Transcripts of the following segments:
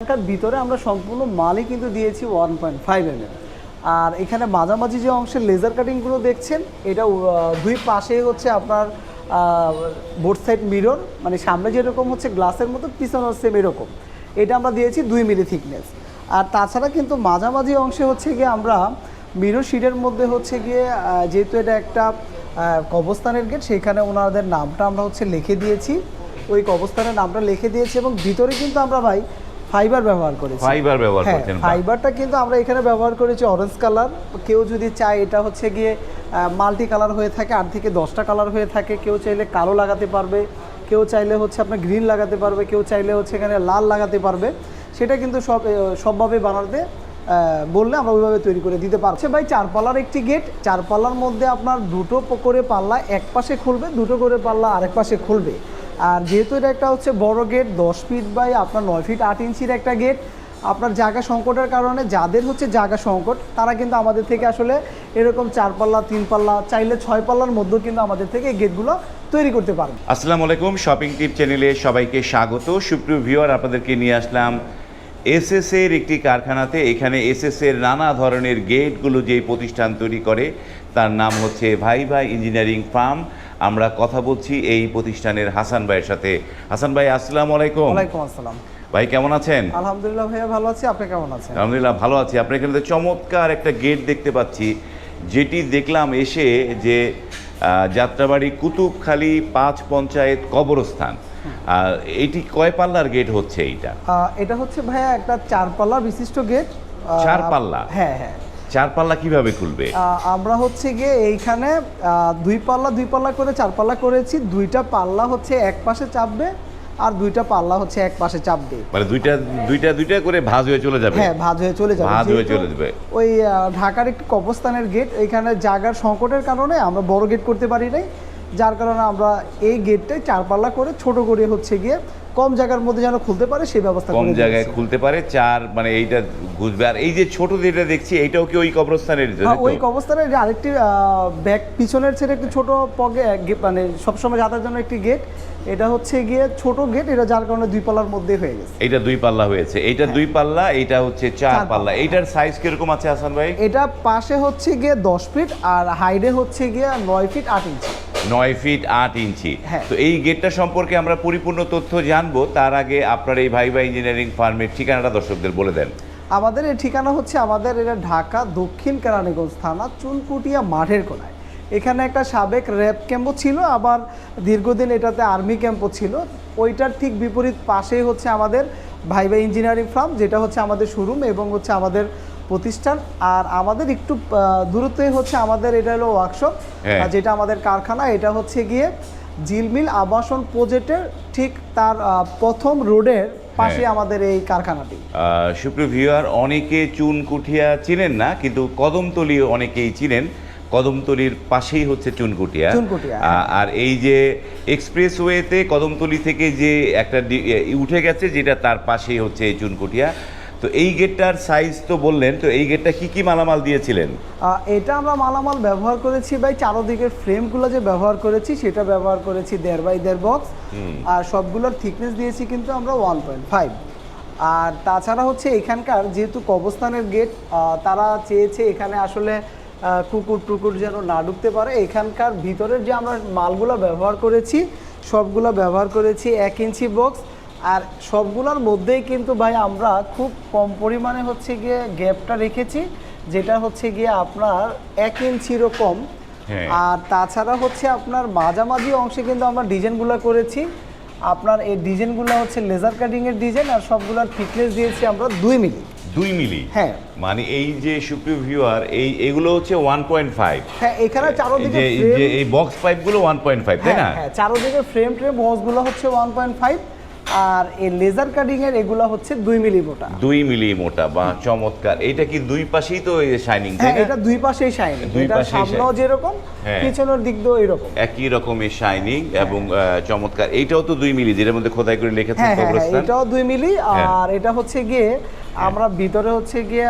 এখানকার ভিতরে আমরা সম্পূর্ণ মালই কিন্তু দিয়েছি ওয়ান পয়েন্ট ফাইভ এম আর এখানে মাঝামাঝি যে অংশের লেজার কাটিংগুলো দেখছেন, এটা দুই পাশে হচ্ছে আপনার বোর্ড সাইড মিরর মানে সামনে যেরকম হচ্ছে গ্লাসের মতো, পিছনে হচ্ছে এরকম। এটা আমরা দিয়েছি দুই মিলি থিকনেস আর তাছাড়া কিন্তু মাঝামাঝি অংশে হচ্ছে গিয়ে আমরা মিরর শিটের মধ্যে হচ্ছে গিয়ে যেহেতু এটা একটা কবস্থানের গেট সেখানে ওনাদের নামটা আমরা হচ্ছে লিখে দিয়েছি। ওই কবস্থানের নামটা লিখে দিয়েছি এবং ভিতরে কিন্তু আমরা ভাই ফাইবার ব্যবহার করেছি। ফাইবার ব্যবহার হ্যাঁ ফাইবারটা কিন্তু আমরা এখানে ব্যবহার করেছি অরেঞ্জ কালার কেউ যদি চায় এটা হচ্ছে গিয়ে মাল্টি কালার হয়ে থাকে আট থেকে দশটা কালার হয়ে থাকে কেউ চাইলে কালো লাগাতে পারবে কেউ চাইলে হচ্ছে আপনার গ্রিন লাগাতে পারবে কেউ চাইলে হচ্ছে এখানে লাল লাগাতে পারবে। সেটা কিন্তু সব সবভাবে বানাতে বললে আমরা ওইভাবে তৈরি করে দিতে পারছি ভাই চার পাল্লার একটি গেট চার পাল্লার মধ্যে আপনার দুটো করে পাল্লা এক পাশে খুলবে দুটো করে পাল্লা আরেক পাশে খুলবে। আর যেহেতু এটা একটা হচ্ছে বড় গেট দশ ফিট বাই আপনার নয় ফিট আট ইঞ্চির একটা গেট আপনার জায়গা সংকটের কারণে যাদের হচ্ছে জায়গা সংকট, তারা কিন্তু আমাদের থেকে আসলে এরকম চার পাল্লা তিন পাল্লা চাইলে ছয় পাল্লার মধ্যেও কিন্তু আমাদের থেকে গেটগুলো তৈরি করতে পারবে আসসালামু আলাইকুম শপিং টিপ চ্যানেলে সবাইকে স্বাগত। সুপ্রিয় ভিউয়ার, আপনাদেরকে নিয়ে আসলাম এসএস এর একটি কারখানাতে। এখানে এসএস এর নানা ধরনের গেটগুলো যেই প্রতিষ্ঠান তৈরি করে, তার নাম হচ্ছে ভাই ভাই ইঞ্জিনিয়ারিং ফার্ম আমরা কথা বলছি এই প্রতিষ্ঠানের হাসান ভাইয়ের সাথে। হাসান ভাই আসসালামু আলাইকুম। ওয়ালাইকুম আসসালাম। ভাই কেমন আছেন? আলহামদুলিল্লাহ ভাইয়া ভালো আছি আপনি কেমন আছেন? আলহামদুলিল্লাহ ভালো আছি। আপনার এখানে চমৎকার একটা গেট দেখতে পাচ্ছি। যেটি দেখলাম এসে যে যাত্রাবাড়ি কুতুবখালী পাঁচ পঞ্চায়েত কবরস্থান। আর এটি কয় পাল্লার গেট হচ্ছে এইটা? এটা হচ্ছে ভাইয়া একটা চার পাল্লা বিশিষ্ট গেট চার পাল্লা? হ্যাঁ হ্যাঁ। চার পাল্লা কীভাবে খুলবে? আমরা হচ্ছে গিয়ে এইখানে দুই পাল্লা দুই পাল্লা করে চার পাল্লা করেছি। দুইটা পাল্লা হচ্ছে এক পাশে চাপবে আর দুইটা পাল্লা হচ্ছে এক পাশে চাপবে। মানে দুইটা দুইটা দুইটা করে ভাঁজ হয়ে চলে যাবে? হ্যাঁ ভাঁজ হয়ে চলে যাবে। ভাঁজ হয়ে চলে যাবে। ওই ঢাকার একটি কবরস্থানের গেট এখানে জায়গার সংকটের কারণে আমরা বড় গেট করতে পারি নাই। যার কারণে আমরা এই গেটটাই চার পাল্লা করে ছোট করে হচ্ছে গিয়ে কম জায়গার মধ্যে যেন খুলতে পারে সেই ব্যবস্থা কম জায়গায় খুলতে পারে চার মানে এইটা ঘুষবে। আর এই যে ছোট যেটা দেখছি এইটাও কি ওই কবরস্থানের হ্যাঁ, ওই কবরস্থানের আরেকটি ব্যাক পিছনের ছেড়ে একটি ছোট পগে মানে সবসময় যাতায়াতের জন্য একটি গেট এটা হচ্ছে গিয়ে ছোট গেট এটা যার কারণে দুই পাল্লার মধ্যে হয়ে গেছে। এইটা দুই পাল্লা হয়েছে। এইটা দুই পাল্লা এইটা হচ্ছে চার হ্যাঁ। পাল্লা। এইটার সাইজ কীরকম আছে হাসান ভাই? এটা পাশে হচ্ছে গিয়ে দশ ফিট আর হাইডে হচ্ছে গিয়ে নয় ফিট আট ইঞ্চি নয় ফিট আট ইঞ্চি। হ্যাঁ। তো এই গেটটা সম্পর্কে আমরা পরিপূর্ণ তথ্য জানব। তার আগে আপনার এই ভাই ভাই ইঞ্জিনিয়ারিং ফার্মের ঠিকানাটা দর্শকদের বলে দেন। আমাদের এই ঠিকানা হচ্ছে আমাদের এটা ঢাকা দক্ষিণ কেরানীগঞ্জ থানা চুনকুটিয়া মাঠের কোনায়। এখানে একটা সাবেক র্যাব ক্যাম্পও ছিল আবার দীর্ঘদিন এটাতে আর্মি ক্যাম্পও ছিল। ওইটার ঠিক বিপরীত পাশেই হচ্ছে আমাদের ভাই ভাই ইঞ্জিনিয়ারিং ফার্ম যেটা হচ্ছে আমাদের শোরুম এবং হচ্ছে আমাদের প্রতিষ্ঠান আর আমাদের একটু দূরত্বে হচ্ছে আমাদের এটা হলো ওয়ার্কশপ হ্যাঁ। যেটা আমাদের কারখানা এটা হচ্ছে গিয়ে জিলমিল আবাসন প্রজেক্টের ঠিক তার প্রথম রোডের পাশে হ্যাঁ। আমাদের এই কারখানাটি। সুপ্রিয় ভিউয়ার অনেকে চুন কুঠিয়া চিনেন না কিন্তু কদমতলি অনেকেই চিনেন। কদমতলির পাশেই হচ্ছে চুনকুটিয়া চুনকুটিয়া, আর এই যে এক্সপ্রেসওয়েতে কদমতলি থেকে যে একটা উঠে গেছে যেটা তার পাশেই হচ্ছে এই চুনকুটিয়া তো এই গেটটার সাইজ তো বললেন তো এই গেটটা কি কি মালামাল দিয়েছিলেন? এটা আমরা মালামাল ব্যবহার করেছি ভাই চারোদিকের ফ্রেমগুলো যে ব্যবহার করেছি সেটা ব্যবহার করেছি দেড় বাই দেড় বক্স আর সবগুলোর থিকনেস দিয়েছি কিন্তু আমরা ওয়ান পয়েন্ট ফাইভ আর তাছাড়া হচ্ছে এখানকার যেহেতু কবস্থানের গেট তারা চেয়েছে এখানে আসলে কুকুর টুকুর যেন না ঢুকতে পারে। এখানকার ভিতরের যে আমরা মালগুলো ব্যবহার করেছি সবগুলো ব্যবহার করেছি এক ইঞ্চি বক্স আর সবগুলোর মধ্যেই কিন্তু ভাই আমরা খুব কম পরিমাণে হচ্ছে গিয়ে গ্যাপটা রেখেছি যেটা হচ্ছে গিয়ে আপনার এক ইঞ্চিরও কম হ্যাঁ। আর তাছাড়া হচ্ছে আপনার মাঝামাঝি অংশে কিন্তু আমরা ডিজাইনগুলো করেছি। আপনার এই ডিজাইনগুলো হচ্ছে লেজার কাটিংয়ের ডিজাইন আর সবগুলোর থিকনেস দিয়েছি আমরা দুই মিলি। দুই মিলি? হ্যাঁ। মানে এই যে সুপ্রিয় ভিউয়ার এই এগুলো হচ্ছে ওয়ান পয়েন্ট ফাইভ হ্যাঁ এখানে চারোদিকে যে এই বক্স পাইপগুলো ওয়ান পয়েন্ট ফাইভ তাই হ্যাঁ না? হ্যাঁ চারোদিকে ফ্রেম ট্রেম বক্সগুলো হচ্ছে ওয়ান পয়েন্ট ফাইভ আর এই লেজার কাটিং এর এগুলো হচ্ছে 2 মিলি মোটা 2 মিলি মোটা বা চমৎকার। এটা কি দুই পাশেই তো এই শাইনিং তাই হ্যাঁ না? এটা দুই পাশেই শাইনিং দুই এটা সামনেও যেরকম হ্যাঁ। পিছনের দিক দিয়েও এরকম। একই রকমের শাইনিং এবং আহ, চমৎকার। এটাও তো 2 মিলি যেটার মধ্যে খোদাই করে লেখা থাকে হ্যাঁ হ্যাঁ, এটাও 2 মিলি হ্যাঁ। আর এটা হচ্ছে গিয়ে আমরা ভিতরে হচ্ছে গিয়ে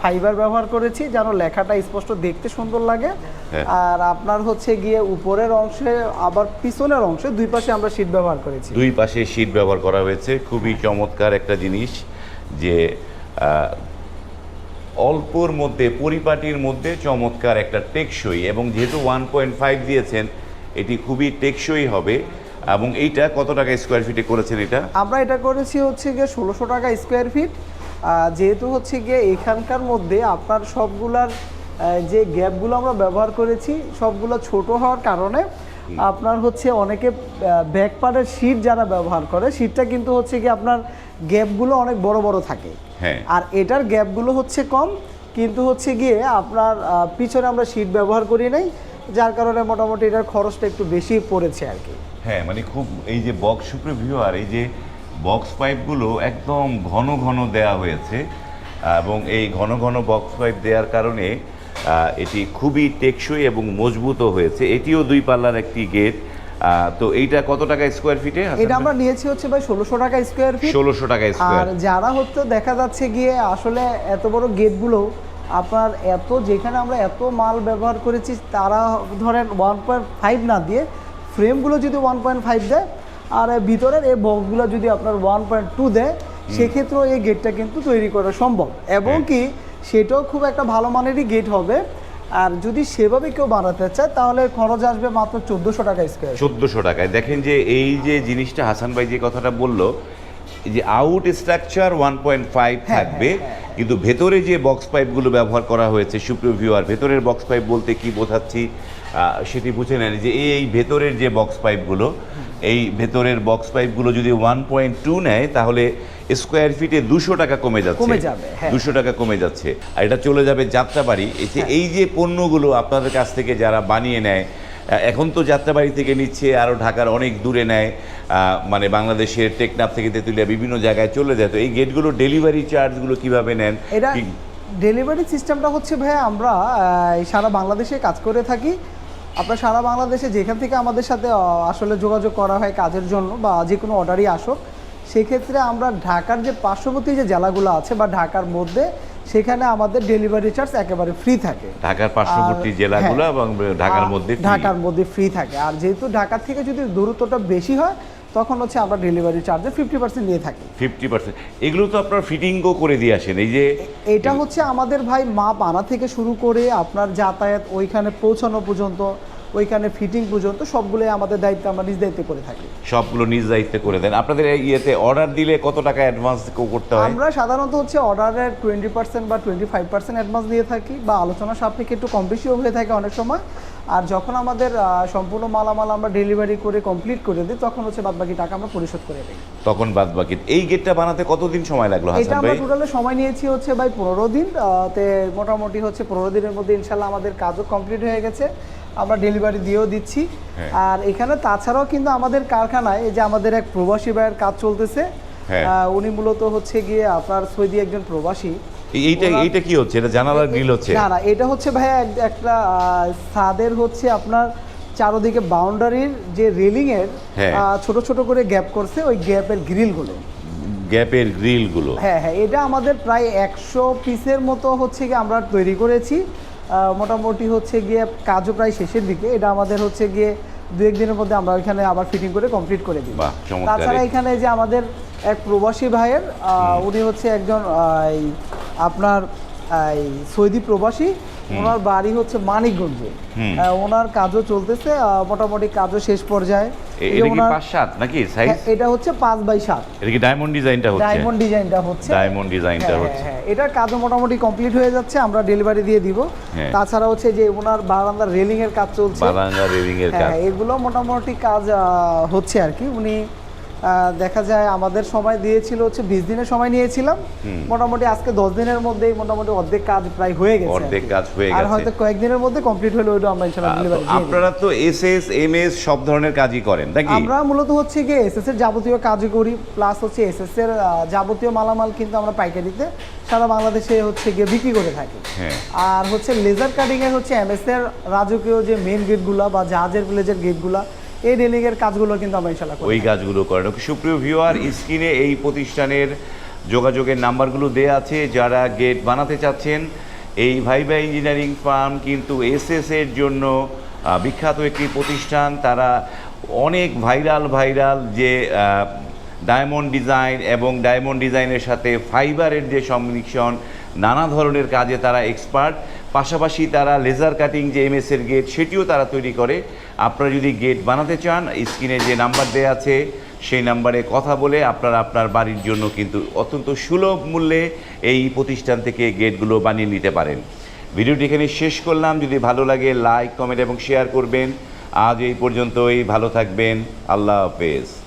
ফাইবার ব্যবহার করেছি যেন লেখাটা স্পষ্ট দেখতে সুন্দর লাগে। হ্যাঁ। আর আপনার হচ্ছে গিয়ে উপরের অংশে আবার পিছনের অংশে দুই পাশে আমরা শীট ব্যবহার করেছি। দুই পাশে শীট ব্যবহার করা হয়েছে। খুবই চমৎকার একটা জিনিস যে অল্পর মধ্যে পরিপাটির মধ্যে চমৎকার একটা টেকসই এবং যেহেতু ওয়ান পয়েন্ট ফাইভ দিয়েছেন এটি খুবই টেকসই হবে। এবং এইটা কত টাকা স্কোয়ার ফিটে করেছেন এটা? আমরা এটা করেছি হচ্ছে গিয়ে ষোলোশো টাকা স্কোয়ার ফিট যেহেতু হচ্ছে গিয়ে এখানকার মধ্যে আপনার সবগুলার যে গ্যাপগুলো আমরা ব্যবহার করেছি সবগুলো ছোট হওয়ার কারণে আপনার হচ্ছে অনেকে ব্যাক পার্টের শীট যারা ব্যবহার করে শীটটা কিন্তু হচ্ছে কি আপনার গ্যাপগুলো অনেক বড় বড় থাকে। হ্যাঁ। আর এটার গ্যাপগুলো হচ্ছে কম কিন্তু হচ্ছে গিয়ে আপনার পিছনে আমরা শীট ব্যবহার করি নাই যার কারণে মোটামুটি এটার খরচটা একটু বেশি পড়েছে আর কি। হ্যাঁ মানে খুব এই যে বক্স সুপ্রিভিউ আর এই যে বক্স পাইপগুলো একদম ঘন ঘন দেয়া হয়েছে এবং এই ঘন ঘন বক্স পাইপ দেওয়ার কারণে এটি খুবই টেকসই এবং মজবুতও হয়েছে। এটিও দুই পাল্লার একটি গেট তো এইটা কত টাকা স্কোয়ার ফিটে এটা আমরা নিয়েছি হচ্ছে ভাই ষোলোশো টাকা স্কোয়ার ফিট ষোলোশো টাকা আর স্কোয়ার যারা হচ্ছে দেখা যাচ্ছে গিয়ে আসলে এত বড় গেটগুলো আপনার এত যেখানে আমরা এত মাল ব্যবহার করেছি তারা ধরেন ওয়ান পয়েন্ট ফাইভ না দিয়ে ফ্রেমগুলো যদি ওয়ান পয়েন্ট ফাইভ দেয় আর ভিতরের এই বক্সগুলো যদি আপনার ওয়ান পয়েন্ট টু দেয় সেক্ষেত্রেও এই গেটটা কিন্তু তৈরি করা সম্ভব। এবং হ্যাঁ। কি সেটাও খুব একটা ভালো মানেরই গেট হবে। আর যদি সেভাবে কেউ বানাতে চায় তাহলে খরচ আসবে মাত্র চোদ্দোশো টাকা স্কোয়ার চোদ্দোশো টাকায়। দেখেন যে এই যে জিনিসটা হাসান ভাই যে কথাটা বলল যে out structure one point five হ্যাঁ, থাকবে কিন্তু ভেতরে যে বক্স পাইপগুলো ব্যবহার করা হয়েছে সুপ্রিয় ভিউয়ার ভেতরের বক্স পাইপ বলতে কি বোঝাচ্ছি সেটি বুঝে নেন যে এই ভেতরের যে বক্স পাইপগুলো এই ভেতরের বক্স পাইপগুলো যদি ওয়ান পয়েন্ট টু নেয় তাহলে স্কোয়ার ফিটে দুশো টাকা কমে যাচ্ছে। কমে যাবে, হ্যাঁ। দুশো টাকা কমে যাচ্ছে। আর এটা চলে যাবে যাত্রাবাড়ি। এই যে- এই যে পণ্যগুলো আপনাদের কাছ থেকে যারা বানিয়ে নেয় এখন তো যাত্রাবাড়ি থেকে নিচ্ছে আরও ঢাকার অনেক দূরে নেয় মানে বাংলাদেশের টেকনাফ থেকে তেঁতুলিয়া বিভিন্ন জায়গায় চলে যায়। তো এই গেটগুলো ডেলিভারি চার্জগুলো কীভাবে নেন? এটা ডেলিভারি সিস্টেমটা হচ্ছে ভাইয়া আমরা সারা বাংলাদেশে কাজ করে থাকি। আপনার সারা বাংলাদেশে যেখান থেকে আমাদের সাথে আসলে যোগাযোগ করা হয় কাজের জন্য বা যে কোনো অর্ডারই আসুক সেক্ষেত্রে আমরা ঢাকার যে পার্শ্ববর্তী যে জেলাগুলো আছে বা ঢাকার মধ্যে সেখানে আমাদের ডেলিভারি চার্জ একেবারে ফ্রি থাকে। ঢাকার পার্শ্ববর্তী জেলাগুলো হ্যাঁ। এবং ঢাকার মধ্যে ঢাকার মধ্যে ফ্রি থাকে। আর যেহেতু ঢাকার থেকে যদি দূরত্বটা বেশি হয় তখন হচ্ছে আমরা ডেলিভারি চার্জে ফিফটি পার্সেন্ট নিয়ে থাকি। ফিফটি পার্সেন্ট এগুলো তো আপনার ফিটিংও করে দিয়ে আসেন এই যে এটা হচ্ছে আমাদের ভাই মাপ আনা থেকে শুরু করে আপনার যাতায়াত ওইখানে পৌঁছানো পর্যন্ত ওইখানে ফিটিং পর্যন্ত সবগুলোই আমাদের দায়িত্ব আমরা নিজ দায়িত্বে করে থাকি। সবগুলো নিজ দায়িত্বে করে দেন। আপনাদের এই ইয়েতে অর্ডার দিলে কত টাকা অ্যাডভান্স করতে হয়? আমরা সাধারণত হচ্ছে অর্ডারের টোয়েন্টি পার্সেন্ট বা টোয়েন্টি ফাইভ পার্সেন্ট অ্যাডভান্স দিয়ে থাকি বা আলোচনা সাপেক্ষে একটু কম বেশিও হয়ে থাকে অনেক সময়। আর যখন আমাদের সম্পূর্ণ মালামাল আমরা ডেলিভারি করে কমপ্লিট করে দিই তখন হচ্ছে বাদবাকি টাকা আমরা পরিশোধ করে দিই। তখন বাদ বাকি এই গেটটা বানাতে কতদিন সময় লাগল এটা আমরা টোটালে সময় নিয়েছি হচ্ছে ভাই পনেরো দিন। তে মোটামুটি হচ্ছে পনেরো দিনের মধ্যে ইনশাল্লাহ আমাদের কাজও কমপ্লিট হয়ে গেছে। আমরা ডেলিভারি দিয়েও দিচ্ছি। হ্যাঁ। আর এখানে তাছাড়াও কিন্তু আমাদের কারখানায় এই যে আমাদের এক প্রবাসী ভাইয়ের কাজ চলতেছে হ্যাঁ। উনি মূলত হচ্ছে গিয়ে আপনার সৌদি একজন প্রবাসী। এই- এইটা এইটা কি হচ্ছে? এটা জানালার গ্রিল হচ্ছে? না না এটা হচ্ছে ভাইয়া একটা ছাদের হচ্ছে আপনার চারোদিকে বাউন্ডারির যে রেলিং এর হ্যাঁ। ছোট ছোট করে গ্যাপ করছে ওই গ্যাপের গ্রিলগুলো। গ্যাপের গ্রিলগুলো। হ্যাঁ হ্যাঁ এটা আমাদের প্রায় একশো পিসের মতো হচ্ছে গিয়ে আমরা তৈরি করেছি। মোটামুটি হচ্ছে গিয়ে কাজও প্রায় শেষের দিকে। এটা আমাদের হচ্ছে গিয়ে দু একদিনের মধ্যে আমরা ওইখানে আবার ফিটিং করে কমপ্লিট করে দিই। তাছাড়া এখানে যে আমাদের এক প্রবাসী ভাইয়ের আহ, উনি হচ্ছে একজন এই আপনার এই সৌদি প্রবাসী। ওনার বাড়ি হচ্ছে মানিকগঞ্জে। ওনার কাজও চলতেছে মোটামুটি কাজও শেষ পর্যায়ে। এটা কি নাকি সাইজ হ্যাঁ, এটা হচ্ছে বাই সাত। এটা কি ডায়মন্ড ডিজাইনটা হচ্ছে? ডায়মন্ড ডিজাইনটা হচ্ছে। ডায়মন্ড ডিজাইনটা হ্যাঁ, হচ্ছে। হ্যাঁ, এটার কাজও মোটামুটি কমপ্লিট হয়ে যাচ্ছে আমরা ডেলিভারি দিয়ে দিব। তাছাড়া হচ্ছে যে ওনার বারান্দার রেলিং এর কাজ চলছে। রেলিং এর কাজ। হ্যাঁ এগুলো মোটামুটি কাজ আহ, হচ্ছে আর কি। উনি দেখা যায় আমাদের সময় দিয়েছিল হচ্ছে বিশ দিনের সময় নিয়েছিলাম। মোটামুটি আজকে দশ দিনের মধ্যেই মোটামুটি অর্ধেক কাজ প্রায় হয়ে গেছে অর্ধেক কাজ হয়ে আর গেছে। হয়তো কয়েকদিনের মধ্যে কমপ্লিট হলে ওইটা আমরা ইনশাআল্লাহ ডেলিভারি আপনারা তো এস এস এম এস সব ধরনের কাজই করেন নাকি? আমরা মূলত হচ্ছে গিয়ে এসএস এর যাবতীয় কাজই করি প্লাস হচ্ছে এসএস এর যাবতীয় মালামাল কিন্তু আমরা পাইকারিতে সারা বাংলাদেশে হচ্ছে গিয়ে বিক্রি করে থাকি। হ্যাঁ। আর হচ্ছে লেজার কাটিং এর হচ্ছে এমএস এর রাজকীয় যে মেন গেটগুলা বা জাহাজের প্লেজের গেটগুলা এই রেলিং এর কাজগুলো কিন্তু আমরা ইনশাল্লাহ করি ওই কাজগুলো করেন। সুপ্রিয় ভিউয়ার, স্ক্রিনে এই প্রতিষ্ঠানের যোগাযোগের নাম্বারগুলো দেয়া আছে। যারা গেট বানাতে চাচ্ছেন, এই ভাইবা ইঞ্জিনিয়ারিং ফার্ম কিন্তু এসএস এর জন্য বিখ্যাত একটি প্রতিষ্ঠান। তারা অনেক ভাইরাল ভাইরাল যে ডায়মন্ড ডিজাইন এবং ডায়মন্ড ডিজাইনের সাথে ফাইবারের যে সংমিশ্রণ, নানা ধরনের কাজে তারা এক্সপার্ট। পাশাপাশি তারা লেজার কাটিং যে এমএসের গেট সেটিও তারা তৈরি করে। আপনারা যদি গেট বানাতে চান স্ক্রিনে যে নাম্বার দেওয়া আছে, সেই নাম্বারে কথা বলে আপনারা আপনার বাড়ির জন্য কিন্তু অত্যন্ত সুলভ মূল্যে এই প্রতিষ্ঠান থেকে গেটগুলো বানিয়ে নিতে পারেন। ভিডিওটি এখানে শেষ করলাম। যদি ভালো লাগে লাইক কমেন্ট এবং শেয়ার করবেন। আজ এই পর্যন্তই। ভালো থাকবেন। আল্লাহ হাফেজ।